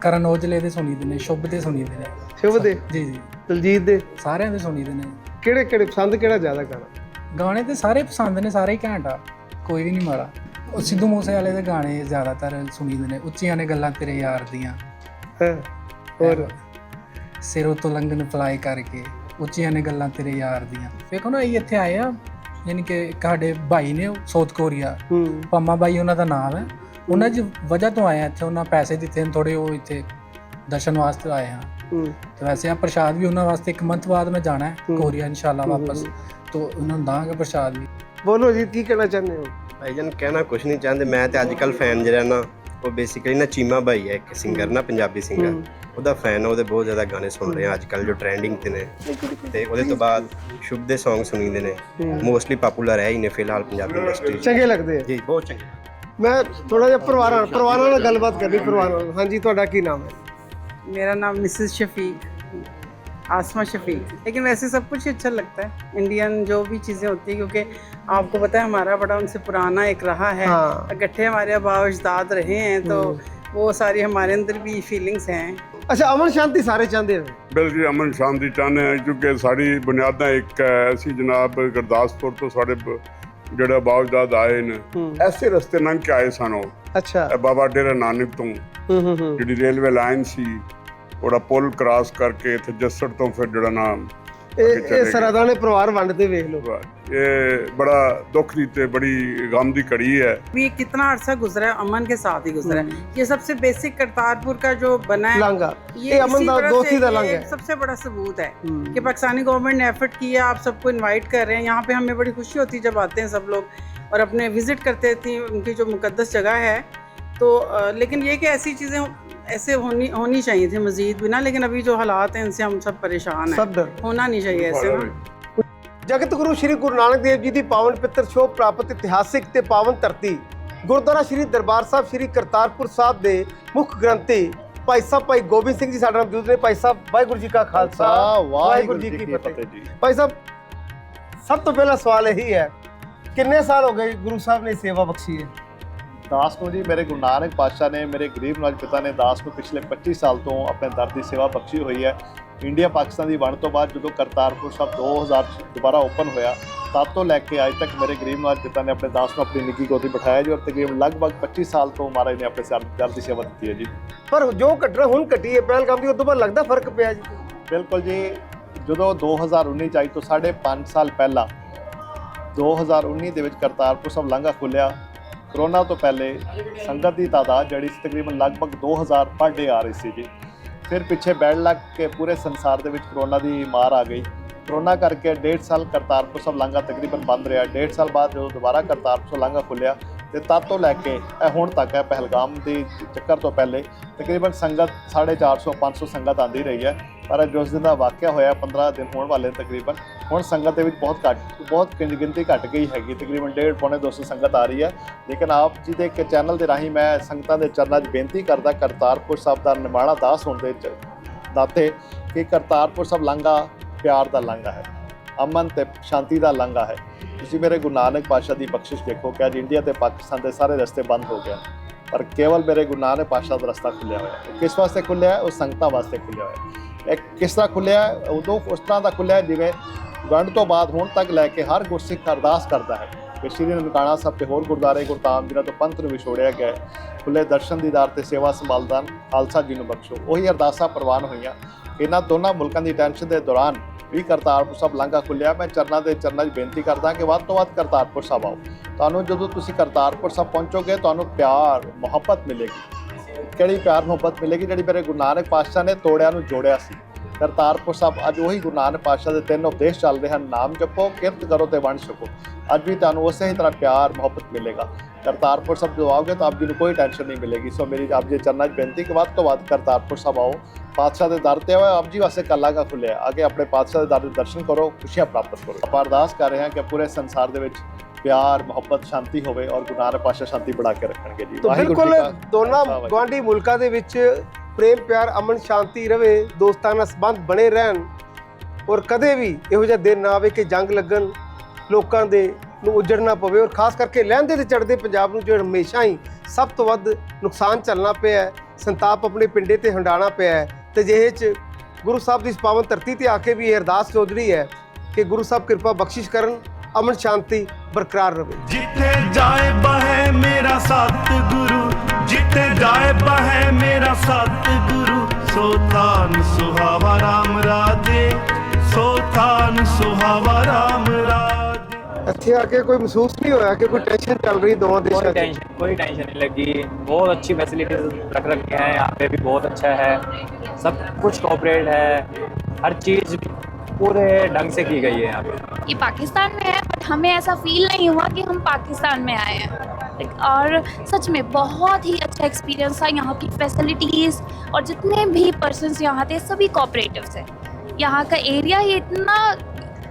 ਕਰਨ ਔਜਲੇ ਦੇ ਸੁਣੀਦੇ ਨੇ ਸ਼ੁਭ ਦੇ ਸੁਣੀਦੇ ਨੇ। ਸ਼ੁਭ ਦੇ? ਜੀ ਜੀ। ਦਲਜੀਤ ਦੇ? ਸਾਰਿਆਂ ਦੇ ਸੁਣੀਦੇ ਨੇ। ਕਿਹੜੇ ਕਿਹੜੇ ਪਸੰਦ ਕਿਹੜਾ ਜ਼ਿਆਦਾ ਗਾਣਾ ਗਾਣੇ ਤੇ ਸਾਰੇ ਪਸੰਦ ਨੇ ਸਾਰੇ ਹੀ ਘੈਂਟ ਆ। ਕੋਈ ਵੀ ਨਹੀਂ ਮਾੜਾ। ਉਹ ਸਿੱਧੂ ਮੂਸੇ ਵਾਲੇ ਦੇ ਗਾਣੇ ਜ਼ਿਆਦਾਤਰ ਸੁਣੀਦੇ ਨੇ। ਉੱਚੀਆਂ ਨੇ ਗੱਲਾਂ ਤੇਰੇ ਯਾਰ ਦੀਆਂ। ਹੈ ਹੋਰ? ਸਿਰੋਂ ਤੋਂ ਲੰਘਣ ਫਲਾਈ ਕਰਕੇ ਉੱਚੀਆਂ ਨੇ ਗੱਲਾਂ ਤੇਰੇ ਯਾਰ ਦੀਆਂ। ਵੇਖੋ ਨਾ ਇਹ ਇੱਥੇ ਆਏ ਆ ਯਾਨੀ ਕਿ ਸਾਡੇ ਭਾਈ ਨੇ ਸਾਊਥ ਕੋਰੀਆ। ਪੰਮਾ ਬਾਈ ਉਹਨਾਂ ਦਾ ਨਾਮ ਹੈ। ਉਹਨਾਂ ਦੀ ਵਜ੍ਹਾ ਤੋਂ ਆਏ ਆ ਇੱਥੇ। ਉਹਨਾਂ ਪੈਸੇ ਦਿੱਤੇ ਨੇ ਥੋੜੇ ਉਹ ਇੱਥੇ ਦਰਸ਼ਨ ਵਾਸਤੇ ਆਏ ਆ। ਤੇ ਵੈਸੇ ਆ ਪ੍ਰਸ਼ਾਦ ਵੀ ਉਹਨਾਂ ਵਾਸਤੇ ਇੱਕ ਮੰਥ ਬਾਅਦ ਮੈਂ ਜਾਣਾ ਹੈ। ਕੋਰੀਆ ਇਨਸ਼ਾਅੱਲਾ ਵਾਪਸ। ਤੋਂ ਉਹਨਾਂ ਨੂੰ ਦਾਂਗੇ ਪ੍ਰਸ਼ਾਦ ਵੀ। ਬੋਲੋ ਜੀ ਕੀ ਕਹਿਣਾ ਚਾਹੁੰਦੇ ਹੋ? ਭਾਈਜਾਨ ਕਹਿਣਾ ਕੁਝ ਨਹੀਂ ਚਾਹੁੰਦੇ। ਮੈਂ ਤੇ ਅੱਜ ਕੱਲ ਫੈਨ ਜਿਹੜਾ ਨਾ ਉਹ ਬੇਸਿਕਲੀ ਨਾ ਚੀਮਾ ਭਾਈ ਹੈ ਇੱਕ ਸਿੰਗਰ ਨਾ ਪੰਜਾਬੀ ਸਿੰਗਰ। ਉਹਦਾ ਫੈਨ ਉਹਦੇ ਬਹੁਤ ਜ਼ਿਆਦਾ ਗਾਣੇ ਸੁਣ ਰਹੇ ਆ ਅੱਜ ਕੱਲ ਜੋ ਟ੍ਰੈਂਡਿੰਗ ਤੇ ਨੇ। ਤੇ ਉਹਦੇ ਤੋਂ ਬਾਅਦ ਸ਼ੁਭ ਦੇ Song ਸੁਣੀਦੇ ਨੇ। ਮੋਸਟਲੀ ਪਪੂਲਰ ਹੈ ਹੀ ਨੇ ਫਿਲਹਾਲ ਪੰਜਾਬੀ ਇੰਡਸਟਰੀ 'ਚ। ਚੰਗੇ ਲੱਗਦੇ ਆ। ਜੀ ਬਹੁਤ ਚੰਗੇ। ਮੈਂ ਥੋੜਾ ਜਿਹਾ ਪਰਿਵਾਰਾਂ ਪਰਿਵਾਰਾਂ ਨਾਲ ਗੱਲਬਾਤ ਕਰਨੀ ਪਰਿਵਾਰਾਂ ਨਾਲ। ਹਾਂਜੀ ਤੁਹਾਡਾ ਕੀ ਨਾਮ ਹੈ? मेरा नाम मिसेस शफीक आसमा शफीक लेकिन वैसे सब कुछ ही अच्छा लगता है इंडियन जो भी चीज़ें होती हैं क्योंकि आपको पता है हमारा बड़ा उनसे पुराना एक रहा है हाँ। इकट्ठे हमारे आबा अजदाद रहे हैं तो वो सारी हमारे अंदर भी फीलिंग्स हैं ਅੱਛਾ ਅਮਨ ਸ਼ਾਂਤੀ ਸਾਰੇ ਚਾਹੁੰਦੇ ਹੋ ਬਿਲਕੁਲ ਅਮਨ ਸ਼ਾਂਤੀ ਚਾਹੁੰਦੇ ਹਾਂ ਕਿਉਂਕਿ ਸਾਡੀ ਬੁਨਿਆਦਾਂ ਇੱਕ ਹੈ ਅਸੀਂ ਜਨਾਬ ਗੁਰਦਾਸਪੁਰ ਤੋਂ ਸਾਡੇ ਬ- ਜਿਹੜਾ ਬਾਵਜਦਾਦ ਆਏ ਨੇ ਹੂੰ ਐਸੇ ਰਸਤੇ ਲੰਘ ਕੇ ਆਏ ਸਨ ਉਹ ਅੱਛਾ ਇਹ ਬਾਬਾ ਡੇਰਾ ਨਾਨਕ ਤੋਂ ਹੂੰ ਹੂੰ ਹੂੰ ਜਿਹੜੀ ਰੇਲਵੇ ਲਾਈਨ ਸੀ ਉਹਦਾ ਪੁਲ ਕ੍ਰਾਸ ਕਰਕੇ ਇੱਥੇ ਜੱਸੜ ਤੋਂ ਫਿਰ ਜਿਹੜਾ ਨਾਮ ਇਹ ਇਹ ਸਰਾਦਾਨੇ ਪਰਿਵਾਰ ਵੰਡਦੇ ਵੇਖ ਲਓ ਇਹ ਬੜਾ ਦੁੱਖ ਦੀ ਤੇ ਬੜੀ ਗਮ ਦੀ ਘੜੀ ਹੈ भी कितना अरसा गुजरा है अमन के साथ ही गुजरा है ये सबसे बेसिक करतारपुर का जो बना है ਲਾਂਗਾ ये ਇਹ ਅਮਨ इसी ਦਾ तरह ਦੋਸਤੀ से ਦਾ ये ਲੰਗ एक ਹੈ सबसे बड़ा सबूत है हम्म। कि पाकिस्तानी गवर्नमेंट ने एफर्ट किया आप सबको इनवाइट कर रहे हैं यहाँ पे हमें बड़ी खुशी होती है जब आते हैं सब लोग और अपने विजिट करते थी उनकी जो मुकद्दस जगह है तो अ, लेकिन ये कि ऐसी चीज़ें ऐसे होनी होनी चाहिए थी मजीद भी ना लेकिन अभी जो हालात हैं इनसे हम सब परेशान हैं ਸਭ ਡਰ होना नहीं चाहिए ऐसे ना ਜਗਤ ਗੁਰੂ ਸ੍ਰੀ ਗੁਰੂ ਨਾਨਕ ਦੇਵ ਜੀ ਦੀ ਪਾਵਨ ਪਿੱਤਰ ਸ਼ੋਭ ਪ੍ਰਾਪਤ ਇਤਿਹਾਸਿਕ ਤੇ ਪਾਵਨ ਧਰਤੀ ਗੁਰਦੁਆਰਾ ਸ੍ਰੀ ਦਰਬਾਰ ਸਾਹਿਬ ਸ੍ਰੀ ਕਰਤਾਰਪੁਰ ਸਾਹਿਬ ਦੇ ਮੁੱਖ ਗ੍ਰੰਥੀ ਭਾਈ ਸਾਹਿਬ ਭਾਈ ਗੋਬਿੰਦ ਸਿੰਘ ਜੀ ਸਾਡੇ ਨਾਲ ਮੌਜੂਦ ਨੇ ਭਾਈ ਸਾਹਿਬ ਵਾਹਿਗੁਰੂ ਜੀ ਕਾ ਖਾਲਸਾ ਵਾਹਿਗੁਰੂ ਜੀ ਕੀ ਫਤਿਹ ਜੀ ਭਾਈ ਸਾਹਿਬ ਸਭ ਤੋਂ ਪਹਿਲਾ ਸਵਾਲ ਇਹੀ ਹੈ ਕਿੰਨੇ ਸਾਲ ਹੋ ਗਏ ਗੁਰੂ ਸਾਹਿਬ ਨੇ ਸੇਵਾ ਬਖਸ਼ੀ ਹੈ ਦਾਸ ਨੂੰ ਜੀ ਮੇਰੇ ਗੁਰੂ ਨਾਨਕ ਪਾਤਸ਼ਾਹ ਨੇ ਮੇਰੇ ਗਰੀਬ ਨਵਾਜ ਪਿਤਾ ਨੇ ਦਾਸ ਨੂੰ ਪਿਛਲੇ 25 ਸਾਲ ਤੋਂ ਆਪਣੇ ਦਰ ਦੀ ਸੇਵਾ ਬਖਸ਼ੀ ਹੋਈ ਹੈ। ਇੰਡੀਆ ਪਾਕਿਸਤਾਨ ਦੀ ਵੰਡ ਤੋਂ ਬਾਅਦ ਜਦੋਂ ਕਰਤਾਰਪੁਰ ਸਾਹਿਬ 2000 ਚ ਦੁਬਾਰਾ ਓਪਨ ਹੋਇਆ ਤਦ ਤੋਂ ਲੈ ਕੇ ਅੱਜ ਤੱਕ ਮੇਰੇ ਗਰੀਬ ਨਵਾਜ ਪਿਤਾ ਨੇ ਆਪਣੇ ਦਾਸ ਨੂੰ ਆਪਣੀ ਨਿੱਕੀ ਗੋਦੀ ਬਿਠਾਇਆ ਜੀ ਔਰ ਤਕਰੀਬਨ ਲਗਭਗ 25 ਸਾਲ ਤੋਂ ਮਹਾਰਾਜ ਨੇ ਆਪਣੇ ਸਰ ਦਰ ਦੀ ਸੇਵਾ ਦਿੱਤੀ ਹੈ ਜੀ। ਪਰ ਜੋ ਘਟਨਾ ਹੁਣ ਘਟੀ ਹੈ ਪਹਿਲਗਾਮ ਦੀ ਉਸ ਤੋਂ ਬਾਅਦ ਲੱਗਦਾ ਫ਼ਰਕ ਪਿਆ ਜੀ? ਬਿਲਕੁਲ ਜੀ ਜਦੋਂ 2019 ਚ ਅੱਜ ਤੋਂ ਸਾਢੇ 5 ਸਾਲ ਪਹਿਲਾਂ 2019 ਦੇ ਵਿੱਚ ਕਰਤਾਰਪੁਰ ਸਾਹਿਬ ਲਾਂਘਾ ਖੁੱਲਿਆ ਕਰੋਨਾ ਤੋਂ ਪਹਿਲੇ ਸੰਗਤ ਦੀ ਤਾਦਾਦ ਜਿਹੜੀ ਸੀ ਤਕਰੀਬਨ ਲਗਭਗ 2000 ਪਰ ਡੇ ਆ ਰਹੀ ਸੀ ਜੀ ਫਿਰ ਪਿੱਛੇ ਬੈਡ ਲੱਗ ਕੇ ਪੂਰੇ ਸੰਸਾਰ ਦੇ ਵਿੱਚ ਕਰੋਨਾ ਦੀ ਮਾਰ ਆ ਗਈ। ਕਰੋਨਾ ਕਰਕੇ ਡੇਢ ਸਾਲ ਕਰਤਾਰਪੁਰ ਸਾਹਿਬ ਲਾਂਘਾ ਤਕਰੀਬਨ ਬੰਦ ਰਿਹਾ। ਡੇਢ ਸਾਲ ਬਾਅਦ ਜਦੋਂ ਦੁਬਾਰਾ ਕਰਤਾਰਪੁਰ ਸਾਹਿਬ ਲਾਂਘਾ ਖੁੱਲਿਆ ਤੇ ਤਦ ਤੋਂ ਲੈ ਕੇ, ਇਹ ਹੁਣ ਤੱਕ ਹੈ ਪਹਿਲਗਾਮ ਦੀ ਚੱਕਰ ਤੋਂ ਪਹਿਲੇ, ਤਕਰੀਬਨ ਸੰਗਤ 450 500 ਸੰਗਤ ਆਂਦੀ ਰਹੀ ਹੈ। ਪਰ ਜੋ ਦਿਨ ਦਾ ਵਾਕਿਆ ਹੋਇਆ 15 ਦਿਨ ਹੋਣ ਵਾਲੇ ਤਕਰੀਬਨ, ਹੁਣ ਸੰਗਤ ਦੇ ਵਿੱਚ ਬਹੁਤ ਘੱਟ, ਬਹੁਤ ਗਿਣ- ਗਿਣਤੀ ਘਟ ਗਈ ਹੈਗੀ, ਤਕਰੀਬਨ 1.5 ਪੌਣੇ 200 ਸੰਗਤ ਆ ਰਹੀ ਹੈ। ਲੇਕਿਨ ਆਪ ਜੀ ਦੇ ਇੱਕ ਚੈਨਲ ਦੇ ਰਾਹੀਂ ਮੈਂ ਸੰਗਤਾਂ ਦੇ ਚਰਨਾਂ 'ਚ ਬੇਨਤੀ ਕਰਦਾ, ਕਰਤਾਰਪੁਰ ਸਾਹਿਬ ਦਾ ਨਿਮਾਣਾ ਦਾਸ ਹੋਣ ਦੇ ਚ- ਨਾਤੇ ਕਿ ਕਰਤਾਰਪੁਰ ਸਾਹਿਬ ਲਾਂਘਾ, ਪਿਆਰ ਦਾ ਲਾਂਘਾ ਹੈ। ਅਮਨ ਤੇ ਸ਼ਾਂਤੀ ਦਾ ਲਾਂਘਾ ਹੈ। ਤੁਸੀਂ ਮੇਰੇ ਗੁਰੂ ਨਾਨਕ ਪਾਤਸ਼ਾਹ ਦੀ ਬਖਸ਼ਿਸ਼ ਦੇਖੋ ਕਿ ਅੱਜ ਇੰਡੀਆ ਤੇ ਪਾਕਿਸਤਾਨ ਦੇ ਸਾਰੇ ਰਸਤੇ ਬੰਦ ਹੋ ਗਏ ਪਰ ਕੇਵਲ ਮੇਰੇ ਗੁਰੂ ਨਾਨਕ ਪਾਤਸ਼ਾਹ ਦਾ ਰਸਤਾ ਖੁੱਲਿਆ ਹੋਇਆ ਹੈ। ਕਿਸ ਵਾਸਤੇ ਖੁੱਲਿਆ ਹੈ? ਉਹ ਸੰਗਤਾਂ ਵਾਸਤੇ ਖੁੱਲਿਆ ਹੋਇਆ ਹੈ। ਇਹ ਕਿਸ ਤਰ੍ਹਾਂ ਖੁੱਲਿਆ ਹੈ? ਉਦੋਂ ਉਸ ਤਰ੍ਹਾਂ ਦਾ ਖੁੱਲਿਆ ਜਿਵੇਂ ਗੰਢ ਤੋਂ ਬਾਅਦ ਹੁਣ ਤੱਕ ਲੈ ਕੇ ਹਰ ਗੁਰਸਿੱਖ ਅਰਦਾਸ ਕਰਦਾ ਹੈ ਕਿ ਸ਼੍ਰੀ ਨਨਕਾਣਾ ਸਾਹਿਬ ਤੇ ਹੋਰ ਗੁਰਦੁਆਰੇ ਗੁਰਤਾਮ ਜਿਨ੍ਹਾਂ ਤੋਂ ਪੰਥ ਨੂੰ ਵਿਛੋੜਿਆ ਗਿਆ ਹੈ ਖੁੱਲੇ ਦਰਸ਼ਨ ਦੀਦਾਰ ਤੇ ਸੇਵਾ ਸੰਭਾਲਦਾਨ ਖਾਲਸਾ ਜੀ ਨੂੰ ਬਖਸ਼ੋ। ਉਹੀ ਅਰਦਾਸਾਂ ਪ੍ਰਵਾਨ ਹੋਈਆਂ। ਇਹਨਾਂ ਦੋਨਾਂ ਮੁਲਕਾਂ ਦੀ ਟੈਨਸ਼ਨ ਦੇ ਦੌਰਾਨ ਵੀ ਕਰਤਾਰਪੁਰ ਸਾਹਿਬ ਲਾਂਘਾ ਖੁੱਲਿਆ ਮੈਂ ਚਰਨਾਂ ਦੇ ਚਰਨਾਂ 'ਚ ਬੇਨਤੀ ਕਰਦਾ ਕਿ ਵੱਧ ਤੋਂ ਵੱਧ ਕਰਤਾਰਪੁਰ ਸਾਹਿਬ ਆਓ। ਤੁਹਾਨੂੰ ਜਦੋਂ ਤੁਸੀਂ ਕਰਤਾਰਪੁਰ ਸਾਹਿਬ ਪਹੁੰਚੋਗੇ, ਤੁਹਾਨੂੰ ਪਿਆਰ, ਮੁਹੱਬਤ ਮਿਲੇਗੀ। ਕਿਹੜੀ ਪਿਆਰ, ਮੁਹੱਬਤ ਮਿਲੇਗੀ? ਜਿਹੜੀ ਮੇਰੇ ਗੁਰੂ ਨਾਨਕ ਪਾਤਸ਼ਾਹ ਨੇ ਤੋੜਿਆਂ ਨੂੰ ਜੋੜਿਆ ਸੀ। ਕਰਤਾਰਪੁਰ ਸਾਹਿਬ ਅੱਜ ਉਹੀ ਗੁਰੂ ਨਾਨਕ ਪਾਤਸ਼ਾਹ ਦੇ ਤਿੰਨ ਉਪਦੇਸ਼ ਚੱਲ ਰਹੇ ਹਨ। ਨਾਮ ਜਪੋ, ਕਿਰਤ ਕਰੋ ਤੇ ਵੰਡ ਛਕੋ। ਅੱਜ ਵੀ ਤੁਹਾਨੂੰ ਉਸੇ ਹੀ ਤਰ੍ਹਾਂ ਪਿਆਰ, ਮੁਹੱਬਤ ਮਿਲੇਗਾ। ਕਰਤਾਰਪੁਰ ਸਾਹਿਬ ਜਦੋਂ ਆਓਗੇ ਤਾਂ ਆਪ ਜੀ ਨੂੰ ਕੋਈ ਟੈਨਸ਼ਨ ਨਹੀਂ ਮਿਲੇਗੀ। ਸੋ ਮੇਰੀ ਆਪ ਜੀ ਚਰਨਾਂ 'ਚ ਬੇਨਤੀ ਕਿ ਵੱਧ ਤੋਂ ਵੱਧ ਕਰਤਾਰਪੁਰ ਸਾਹਿਬ ਆਓ। ਪਾਤਸ਼ਾਹ ਦੇ ਦਰ ਤੇ ਆਓ ਆਪ ਜੀ ਵਾਸਤੇ ਕੱਲਾ ਕਾ ਖੁੱਲਿਆ ਅੱਗੇ ਆਪਣੇ ਪਾਤਸ਼ਾਹ ਦੇ ਦਰ ਦੇ ਦਰਸ਼ਨ ਕਰੋ ਖੁਸ਼ੀਆਂ ਪ੍ਰਾਪਤ ਕਰੋ। ਆਪਾਂ ਅਰਦਾਸ ਕਰ ਰਹੇ ਹਾਂ ਕਿ ਪੂਰੇ ਸੰਸਾਰ ਦੇ ਵਿੱਚ ਪਿਆਰ ਮੁਹੱਬਤ ਸ਼ਾਂਤੀ ਹੋਵੇ ਔਰ ਨਾਨਕ ਪਾਤਸ਼ਾਹ ਸ਼ਾਂਤੀ ਬਣਾ ਕੇ ਰੱਖਣਗੇ ਜੀ। ਬਿਲਕੁਲ ਕਾ ਦੋਨਾਂ ਗਵਾਂਢੀ ਮੁਲਕਾਂ ਦੇ ਵਿੱਚ ਪ੍ਰੇਮ ਪਿਆਰ ਅਮਨ ਸ਼ਾਂਤੀ ਰਵੇ ਦੋਸਤਾਨਾ ਸੰਬੰਧ ਬਣੇ ਰਹਿਣ ਔਰ ਕਦੇ ਵੀ ਇਹੋ ਜਿਹਾ ਦਿਨ ਨਾ ਆਵੇ ਕਿ ਜੰਗ ਲੱਗਣ ਲੋਕਾਂ ਦੇ ਨੂੰ ਉਜੜਨਾ ਪਵੇ ਔਰ ਖਾਸ ਕਰਕੇ ਲਹਿੰਦੇ ਤੇ ਚੜ੍ਹਦੇ ਪੰਜਾਬ ਨੂੰ ਜੋ ਹਮੇਸ਼ਾ ਹੀ ਸਭ ਤੋਂ ਵੱਧ ਨੁਕਸਾਨ ਚੱਲਣਾ ਪਿਆ ਹੈ ਸੰਤਾਪ ਆਪਣੇ ਪਿੰਡੇ ਤੇ ਹੰਡਾਣਾ ਪਿਆ ਹੈ ਤੇ ਜਿਹੇ ਚ ਗੁਰੂ ਸਾਹਿਬ ਦੀ ਇਸ ਪਾਵਨ ਧਰਤੀ ਤੇ ਆ ਕੇ ਵੀ ਇਹ ਅਰਦਾਸ ਚੌਧਰੀ ਹੈ ਕਿ ਗੁਰੂ ਸਾਹਿਬ ਕਿਰਪਾ ਬਖਸ਼ਿਸ਼ ਕਰਨ, ਅਮਨ ਸ਼ਾਂਤੀ ਬਰਕਰਾਰ ਰਵੇ ਜਿੱਥੇ ਜਾਏ ਬਹੈ ਮੇਰਾ ਸਤਿਗੁਰੂ ਇੱਥੇ ਆ ਕੇ ਕੋਈ ਮਹਿਸੂਸ ਨਹੀਂ ਹੋਇਆ ਕਿ ਕੋਈ ਟੈਨਸ਼ਨ ਚੱਲ ਰਹੀ ਦੋਵਾਂ कोई ਦੇਸ਼ਾਂ 'ਚ टेंशन कोई टेंशन नहीं लगी बहुत अच्छी फैसिलिटीज रख रखे हैं यहाँ पे भी बहुत अच्छा है सब कुछ कॉपरेट है हर चीज़ पूरे ढंग से की गई है यहाँ पे ये पाकिस्तान में है बट हमें ऐसा फील नहीं हुआ कि हम पाकिस्तान में आए हैं Like, और सच में बहुत ही अच्छा एक्सपीरियंस था यहाँ की फैसिलिटीज़ और जितने भी पर्सनस यहाँ थे सभी कोऑपरेटिव थे यहाँ का एरिया ही इतना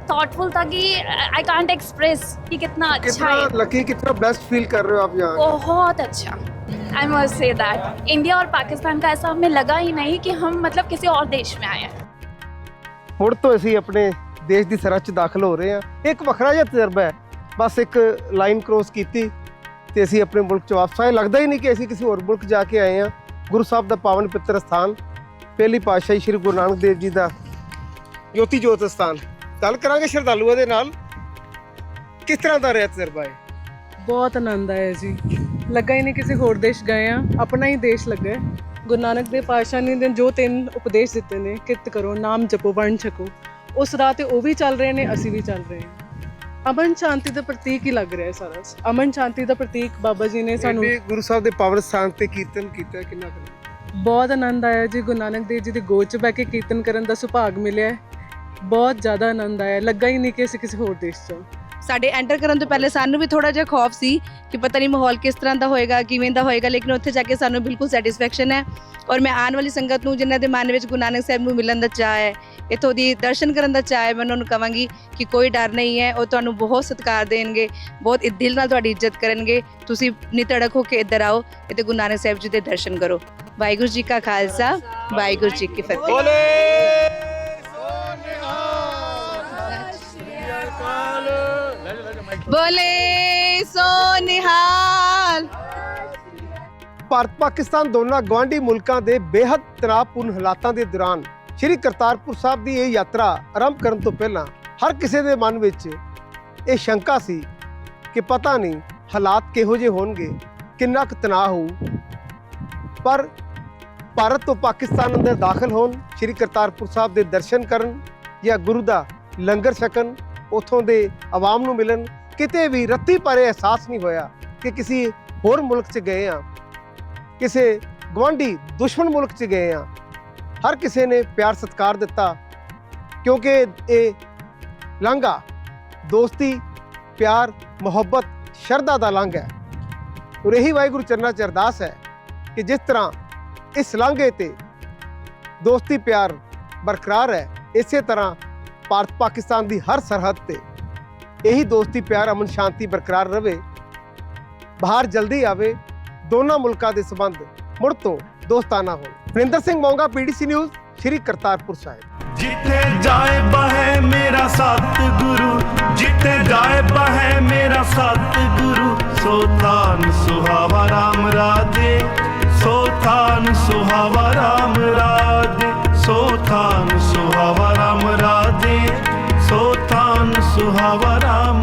थॉटफुल था कि आई कांट एक्सप्रेस कि कितना अच्छा कितना है लकी कितना बेस्ट फील कर रहे हो आप यहाँ बहुत अच्छा I must say that India और पाकिस्तान का ऐसा हमें लगा ही नहीं कि हम मतलब किसी और देश में आए हैं ਹੁਣ ਤੋਂ ਅਸੀਂ ਆਪਣੇ ਦੇਸ਼ ਦੀ ਸਰਹੱਦ 'ਚ ਦਾਖਲ ਹੋ ਰਹੇ ਹਾਂ ਇੱਕ ਵੱਖਰਾ ਜਿਹਾ ਤਜਰਬਾ ਹੈ ਬਸ ਇੱਕ ਲਾਈਨ ਕ੍ਰੋਸ ਕੀਤੀ ਤੇ ਅਸੀਂ ਆਪਣੇ ਮੁਲਕ 'ਚ ਵਾਪਸ ਆਏ ਲੱਗਦਾ ਹੀ ਨਹੀਂ ਕਿ ਅਸੀਂ ਕਿਸੇ ਹੋਰ ਮੁਲਕ ਜਾ ਕੇ ਆਏ ਹਾਂ ਗੁਰੂ ਸਾਹਿਬ ਦਾ ਪਾਵਨ ਪਿੱਤਰ ਸਥਾਨ ਪਹਿਲੀ ਪਾਤਸ਼ਾਹੀ ਸ੍ਰੀ ਗੁਰੂ ਨਾਨਕ ਦੇਵ ਜੀ ਦਾ ਜੋਤੀ ਜੋਤ ਸਥਾਨ ਗੱਲ ਕਰਾਂਗੇ ਸ਼ਰਧਾਲੂਆਂ ਦੇ ਨਾਲ। ਕਿਸ ਤਰ੍ਹਾਂ ਦਾ ਰਿਹਾ ਤਜਰਬਾ ਹੈ ਬਹੁਤ ਆਨੰਦ ਆਇਆ ਜੀ। ਲੱਗਾ ਹੀ ਨਹੀਂ ਕਿਸੇ ਹੋਰ ਦੇਸ਼ ਗਏ ਆ। ਆਪਣਾ ਹੀ ਦੇਸ਼ ਲੱਗਾ ਹੈ। ਗੁਰੂ ਨਾਨਕ ਦੇਵ ਪਾਤਸ਼ਾਹ ਨੇ ਦੇ ਜੋ ਤਿੰਨ ਉਪਦੇਸ਼ ਦਿੱਤੇ ਨੇ ਕਿਰਤ ਕਰੋ ਨਾਮ ਜਪੋ ਵੰਡ ਛਕੋ। ਉਸ ਰਾਹ ਤੇ ਉਹ ਵੀ ਚੱਲ ਰਹੇ ਨੇ ਅਸੀਂ ਵੀ ਚੱਲ ਰਹੇ ਹਾਂ। ਅਮਨ ਸ਼ਾਂਤੀ ਦਾ ਪ੍ਰਤੀਕ ਹੀ ਲੱਗ ਰਿਹਾ ਸਾਰਾ। ਅਮਨ ਸ਼ਾਂਤੀ ਦਾ ਪ੍ਰਤੀਕ ਬਾਬਾ ਜੀ ਨੇ ਸਾਨੂੰ ਸਾਡੇ ਗੁਰੂ ਸਾਹਿਬ ਦੇ ਪਾਵਨ ਸਥਾਨ ਤੇ ਕੀਰਤਨ ਕੀਤਾ ਕਿੰਨਾ ਕੁ? ਬਹੁਤ ਆਨੰਦ ਆਇਆ ਜੀ। ਗੁਰੂ ਨਾਨਕ ਦੇਵ ਜੀ ਦੀ ਗੋਦ 'ਚ ਬਹਿ ਕੇ ਕੀਰਤਨ ਕਰਨ ਦਾ ਸੁਭਾਗ ਮਿਲਿਆ। ਬਹੁਤ ਜ਼ਿਆਦਾ ਆਨੰਦ ਆਇਆ ਲੱਗਾ ਹੀ ਨਹੀਂ ਕਿ ਅਸੀਂ ਕਿਸੇ ਹੋਰ ਦੇਸ਼ 'ਚ ਹਾਂ। ਸਾਡੇ ਐਂਟਰ ਕਰਨ ਤੋਂ ਪਹਿਲੇ ਸਾਨੂੰ ਵੀ ਥੋੜਾ ਜਿਹਾ ਖੌਫ ਸੀ ਕਿ ਪਤਾ ਨਹੀਂ ਮਾਹੌਲ ਕਿਸ ਤਰ੍ਹਾਂ ਦਾ ਹੋਏਗਾ ਕਿਵੇਂ ਦਾ ਹੋਏਗਾ ਲੇਕਿਨ ਉੱਥੇ ਜਾ ਕੇ ਸਾਨੂੰ ਬਿਲਕੁਲ ਸੈਟੀਸਫੈਕਸ਼ਨ ਹੈ ਔਰ ਮੈਂ ਆਉਣ ਵਾਲੀ ਸੰਗਤ ਨੂੰ ਜਿਨ੍ਹਾਂ ਦੇ ਮਨ ਵਿੱਚ ਗੁਰੂ ਨਾਨਕ ਸਾਹਿਬ ਨੂੰ ਮਿਲਣ ਦਾ ਚਾਹ ਹੈ ਇੱਥੋਂ ਦੀ ਦਰਸ਼ਨ ਕਰਨ ਦਾ ਚਾਹ ਹੈ ਮੈਂ ਉਹਨਾਂ ਨੂੰ ਕਹਾਂਗੀ ਕਿ ਕੋਈ ਡਰ ਨਹੀਂ ਹੈ ਉਹ ਤੁਹਾਨੂੰ ਬਹੁਤ ਸਤਿਕਾਰ ਦੇਣਗੇ ਬਹੁਤ ਦਿਲ ਨਾਲ ਤੁਹਾਡੀ ਇੱਜ਼ਤ ਕਰਨਗੇ ਤੁਸੀਂ ਨਿਤੜਕ ਹੋ ਕੇ ਇੱਧਰ ਆਓ ਤੇ ਗੁਰੂ ਨਾਨਕ ਸਾਹਿਬ ਜੀ ਦੇ ਦਰਸ਼ਨ ਕਰੋ। ਵਾਹਿਗੁਰੂ ਜੀ ਕਾ ਖਾਲਸਾ ਵਾਹਿਗੁਰੂ ਜੀ ਕੀ ਫਤਿਹ। ਬੋਲੇ ਸੋ ਨਿਹਾਲ ਭਾਰਤ ਪਾਕਿਸਤਾਨ ਦੋਨਾਂ ਗਵਾਂਢੀ ਮੁਲਕਾਂ ਦੇ ਬੇहद ਤਣਾਅਪੂਰਨ ਹਾਲਾਤਾਂ ਦੇ ਦੌਰਾਨ ਸ੍ਰੀ ਕਰਤਾਰਪੁਰ ਸਾਹਿਬ ਦੀ ਇਹ ਯਾਤਰਾ ਆਰੰਭ ਕਰਨ ਤੋਂ ਪਹਿਲਾਂ ਹਰ ਕਿਸੇ ਦੇ ਮਨ ਵਿੱਚ ਇਹ ਸ਼ੰਕਾ ਸੀ ਕਿ ਪਤਾ ਨਹੀਂ ਹਾਲਾਤ ਕਿਹੋ ਜਿਹੇ ਹੋਣਗੇ, ਕਿੰਨਾ ਕੁ ਤਣਾਅ ਹੋਊ। ਪਰ ਭਾਰਤ ਤੋਂ ਪਾਕਿਸਤਾਨ ਅੰਦਰ ਦਾਖਲ ਹੋਣ, ਸ੍ਰੀ ਕਰਤਾਰਪੁਰ ਸਾਹਿਬ ਦੇ ਦਰਸ਼ਨ ਕਰਨ ਜਾਂ ਗੁਰੂ ਦਾ ਲੰਗਰ ਛਕਣ, ਉਥੋਂ ਦੇ ਆਵਾਮ ਨੂੰ ਮਿਲਣ ਕਿਤੇ ਵੀ ਰੱਤੀ ਪਰੇ ਅਹਿਸਾਸ ਨਹੀਂ ਹੋਇਆ ਕਿ ਕਿਸੇ ਹੋਰ ਮੁਲਕ 'ਚ ਗਏ ਆ ਕਿਸੇ ਗਵਾਂਢੀ ਦੁਸ਼ਮਣ ਮੁਲਕ 'ਚ ਗਏ ਆ ਹਰ ਕਿਸੇ ਨੇ ਪਿਆਰ ਸਤਿਕਾਰ ਦਿੱਤਾ, ਕਿਉਂਕਿ ਇਹ ਲਾਂਘਾ, ਦੋਸਤੀ, ਪਿਆਰ, ਮੁਹੱਬਤ, ਸ਼ਰਧਾ ਦਾ ਲਾਂਘਾ ਹੈ। ਔਰ ਇਹੀ ਵਾਹਿਗੁਰੂ ਚਰਨਾ 'ਚ ਅਰਦਾਸ ਹੈ ਕਿ ਜਿਸ ਤਰ੍ਹਾਂ ਇਸ ਲਾਂਘੇ ਤੇ ਦੋਸਤੀ ਪਿਆਰ ਬਰਕਰਾਰ ਹੈ, ਇਸੇ ਤਰ੍ਹਾਂ ਭਾਰਤ ਪਾਕਿਸਤਾਨ ਦੀ ਹਰ ਸਰਹੱਦ ਤੇ ਇਹੀ ਦੋਸਤੀ, ਪਿਆਰ, ਅਮਨ, ਸ਼ਾਂਤੀ ਬਰਕਰਾਰ ਰਵੇ। ਬਾਹਰ ਜਲਦੀ ਆਵੇ, ਦੋਨਾਂ ਮੁਲਕਾਂ ਦੇ ਸਬੰਧ ਮੁੜ ਤੋਂ ਦੋਸਤਾਨਾ ਹੋਣ। Varinder Singh Monga, PDC news, Sri Kartarpur Sahib. ਜਿੱਥੇ ਜਾਏ ਬਹੇ ਮੇਰਾ ਸਤ ਗੁਰੂ ਜਿੱਥੇ ਜਾਏ ਬਹੇ ਮੇਰਾ ਸਤ ਗੁਰੂ ਸੋਤਾਨ ਸੁਹਾਵਾ ਰਾਮ ਰਾਦੇ ਸੋਤਾਨ ਸੁਹਾਵਾ ਰਾਮ ਰਾਦੇ ਸੋਤਾਨ ਸੁਹਾਵਾ ਰਾਮ ਰਾਦੇ सुहावा राम